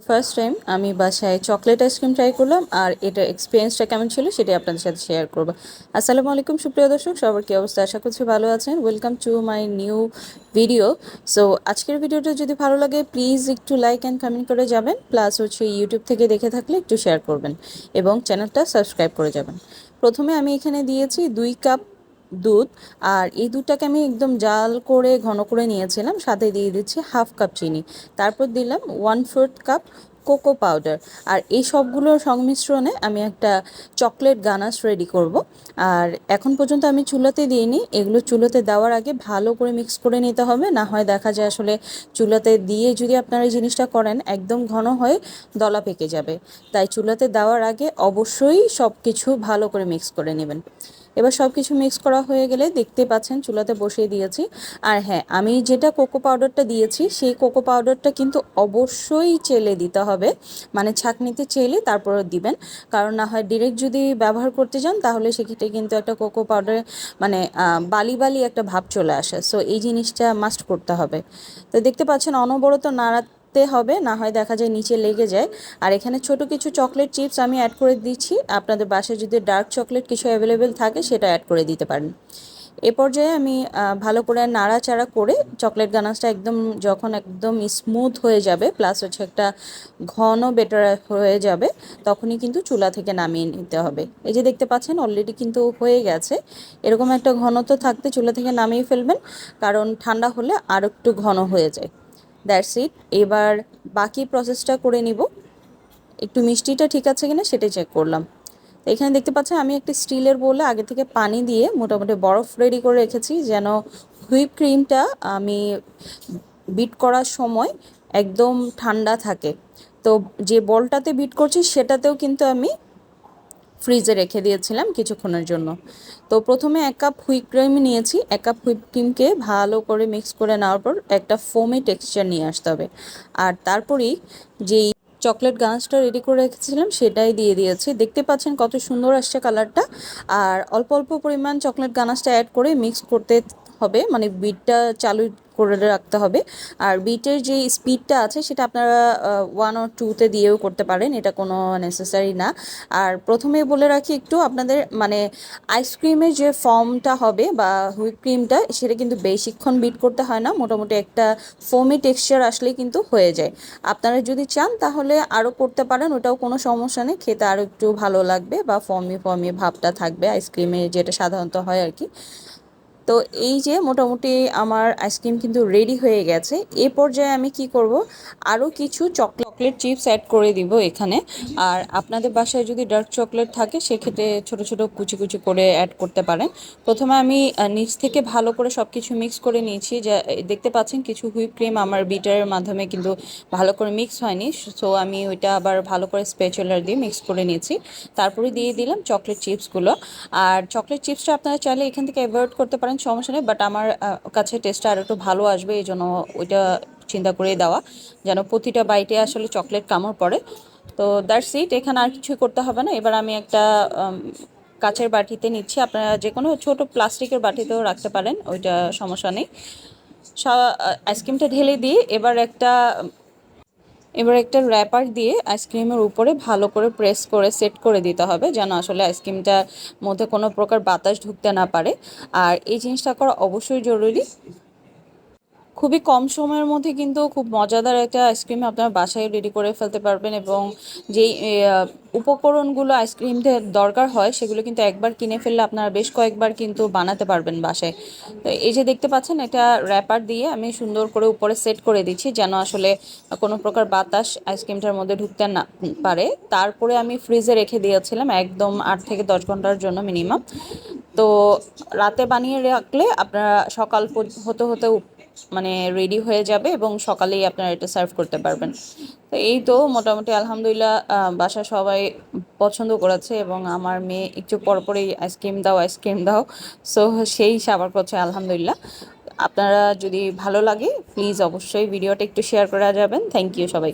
First time আমি বাসায় chocolate ice cream try করলাম আর এটা এক্সপিরিয়েন্সটা কেমন ছিল সেটাই আপনাদের সাথে শেয়ার করব। আসসালামু আলাইকুম, সুপ্রিয় দর্শক, সবার কী অবস্থা? আশা করছি ভালো আছেন। Welcome to my new video so আজকের ভিডিওটা যদি ভালো লাগে প্লিজ একটু লাইক অ্যান্ড কমেন্ট করে যাবেন প্লাস হচ্ছে ইউটিউব থেকে দেখে থাকলে একটু শেয়ার করবেন এবং চ্যানেলটা সাবস্ক্রাইব করে যাবেন। প্রথমে আমি এখানে দিয়েছি দুই কাপ দুধ। আর এই দুধটাকে আমি একদম জাল করে, ঘন করে নিয়েছিলাম। সাথে দিয়ে দিচ্ছি হাফ কাপ চিনি। তারপর দিলাম one fourth cup cocoa powder আর এই সবগুলোর সংমিশ্রণে আমি একটা চকলেট গানাশ রেডি করব। আর এখন পর্যন্ত আমি চুলাতে দিইনি। এগুলো চুলোতে দেওয়ার আগে ভালো করে মিক্স করে নিতে হবে। না হয় দেখা যায় আসলে চুলাতে দিয়ে যদি আপনারা এই জিনিসটা করেন, একদম ঘন হয়ে দলা পেকে যাবে। তাই চুলাতে দেওয়ার আগে অবশ্যই সব কিছু ভালো করে মিক্স করে নেবেন। এবার সব কিছু মিক্স করা হয়ে গেলে দেখতে পাচ্ছেন চুলাতে বসিয়ে দিয়েছি। আর হ্যাঁ আমি যেটা কোকো পাউডারটা দিয়েছি, সেই কোকো পাউডারটা কিন্তু অবশ্যই চেলে দিতে হবে। মানে ছাঁকনিতে চেলে তারপর দিবেন। কারণ না হয় ডিরেক্ট যদি ব্যবহার করতে যান, তাহলে সেক্ষেত্রে কিন্তু একটা কোকো পাউডার মানে বালি বালি একটা ভাব চলে আসে। সো এই জিনিসটা মাস্ট করতে হবে। তো দেখতে পাচ্ছেন অনবরত নাড়া তে হবে, না হয় দেখা যায় নিচে লেগে যায়। আর এখানে ছোট কিছু চকলেট চিপস আমি অ্যাড করে দিচ্ছি। আপনাদের বাসায় যদি ডার্ক চকলেট কিছু অ্যাভেলেবেল থাকে, সেটা অ্যাড করে দিতে পারেন। এ পর্যায়ে আমি ভালো করে নাড়াচাড়া করে চকলেট গানাসটা একদম যখন একদম স্মুথ হয়ে যাবে প্লাস হচ্ছে একটা ঘন বেটার হয়ে যাবে, তখনই কিন্তু চুলা থেকে নামিয়ে নিতে হবে। এই যে দেখতে পাচ্ছেন অলরেডি কিন্তু হয়ে গেছে। এরকম একটা ঘনত্ব থাকতে চুলা থেকে নামিয়ে ফেলবেন, কারণ ঠান্ডা হলে আর একটু ঘন হয়ে যায়। That's it. এবার বাকি প্রসেসটা করে নিব। একটু মিষ্টিটা ঠিক আছে কিনা সেটাই চেক করলাম। তো এখানে দেখতে পাচ্ছেন আমি একটি স্টিলের বলে আগে থেকে পানি দিয়ে মোটামুটি বরফ রেডি করে রেখেছি যেন হুইপ ক্রিমটা আমি বিট করার সময় একদম ঠান্ডা থাকে। তো যে বলটাতে বিট করছি সেটাতেও কিন্তু আমি ফ্রিজে রেখে দিয়েছিলাম কিছুক্ষণের জন্য। তো প্রথমে এক কাপ হুইপ ক্রিম নিয়েছি, এক কাপ হুইপ ক্রিমকে ভালো করে মিক্স করে নেওয়ার পর একটা ফোমে টেক্সচার নিয়ে আসতে হবে। আর তারপরেই যেই চকলেট গাছটা রেডি করে রেখেছিলাম সেটাই দিয়ে দিয়েছি। দেখতে পাচ্ছেন কত সুন্দর আসছে কালারটা। আর অল্প অল্প পরিমাণ চকলেট গানাসটা অ্যাড করে মিক্স করতে হবে মানে বিটটা চালু করে রাখতে হবে। আর বিটের যে স্পিডটা আছে, সেটা আপনারা ওয়ান ও টুতে দিয়েও করতে পারেন, এটা কোনো নেসেসারি না। আর প্রথমে বলে রাখি একটু, আপনাদের মানে আইসক্রিমের যে ফর্মটা হবে বা হুইপ ক্রিমটা সেটা কিন্তু বেশিক্ষণ বিট করতে হয় না, মোটামুটি একটা ফোমি টেক্সচার আসলেই কিন্তু হয়ে যায়। আপনারা যদি চান, তাহলে আরও করতে পারেন, ওটাও কোনো সমস্যা নেই, খেতে আরও একটু ভালো লাগবে বা ফর্মি ফর্মি ভাবটা থাকবে আইসক্রিমে যেটা সাধারণত হয় আর কি। তো এই যে মোটামুটি আমার আইসক্রিম কিন্তু রেডি হয়ে গেছে, এ পর্যায়ে আমি কি করব? আরও কিছু চকলেট চিপস অ্যাড করে দিব এখানে। আর আপনাদের বাসায় যদি ডার্ক চকলেট থাকে, সেক্ষেত্রে ছোট ছোট কুচি কুচি করে অ্যাড করতে পারেন। প্রথমে আমি নিচ থেকে ভালো করে সব কিছু মিক্স করে নিয়েছি। যা দেখতে পাচ্ছেন কিছু হুইপ ক্রিম আমার বিটারের মাধ্যমে কিন্তু ভালো করে মিক্স হয়নি। সো আমি ওইটা আবার ভালো করে স্পেচুলার দিয়ে মিক্স করে নিয়েছি। তারপরে দিয়ে দিলাম চকলেট চিপসগুলো আর চকলেট চিপসটা আপনারা চাইলে এখান থেকে অ্যাভয়েড করতে পারেন, সমস্যা নেই। বাট আমার কাছে টেস্টটা আর একটু ভালো আসবে, এই জন্য ওইটা চিন্তা করে দেওয়া, যেন প্রতিটা বাইটে আসলে চকলেট কামড় পড়ে। তো দ্যাটস ইট এখানে আর কিছুই করতে হবে না। এবার আমি একটা কাচের বাটিতে নিচ্ছি। আপনারা যে কোনো ছোটো প্লাস্টিকের বাটিতেও রাখতে পারেন, ওইটা সমস্যা নেই। আইসক্রিমটা ঢেলে দিয়ে এবার একটা এবার একটা র্যাপার দিয়ে আইসক্রিমের উপরে ভালো করে প্রেস করে সেট করে দিতে হবে, যেন আসলে আইসক্রিমটার মধ্যে কোনো প্রকার বাতাস ঢুকতে না পারে। আর এই জিনিসটা করা অবশ্যই জরুরি। খুবই কম সময়ের মধ্যে কিন্তু খুব মজাদার একটা আইসক্রিম আপনারা বাসায় রেডি করে ফেলতে পারবেন এবং যেই উপকরণগুলো আইসক্রিমটা দরকার হয়, সেগুলো কিন্তু একবার কিনে ফেললে আপনারা বেশ কয়েকবার কিন্তু বানাতে পারবেন বাসায়। তো এই যে দেখতে পাচ্ছেন এটা র্যাপার দিয়ে আমি সুন্দর করে উপরে সেট করে দিচ্ছি যেন আসলে কোনো প্রকার বাতাস আইসক্রিমটার মধ্যে ঢুকতে না পারে। তারপরে আমি ফ্রিজে রেখে দিয়েছিলাম একদম আট থেকে দশ ঘণ্টার জন্য মিনিমাম তো রাতে বানিয়ে রাখলে আপনারা সকাল হতে হতে মানে রেডি হয়ে যাবে এবং সকালেই আপনারা এটা সার্ভ করতে পারবেন। তো এই তো মোটামুটি আলহামদুলিল্লাহ বাসা সবাই পছন্দ করেছে এবং আমার মেয়ে একটু পরপরেই আইসক্রিম দাও আইসক্রিম দাও। সো সেই সাবার করছে আলহামদুলিল্লাহ। আপনারা যদি ভালো লাগে প্লিজ অবশ্যই ভিডিওটা একটু শেয়ার করা যাবেন। থ্যাংক ইউ সবাইকে।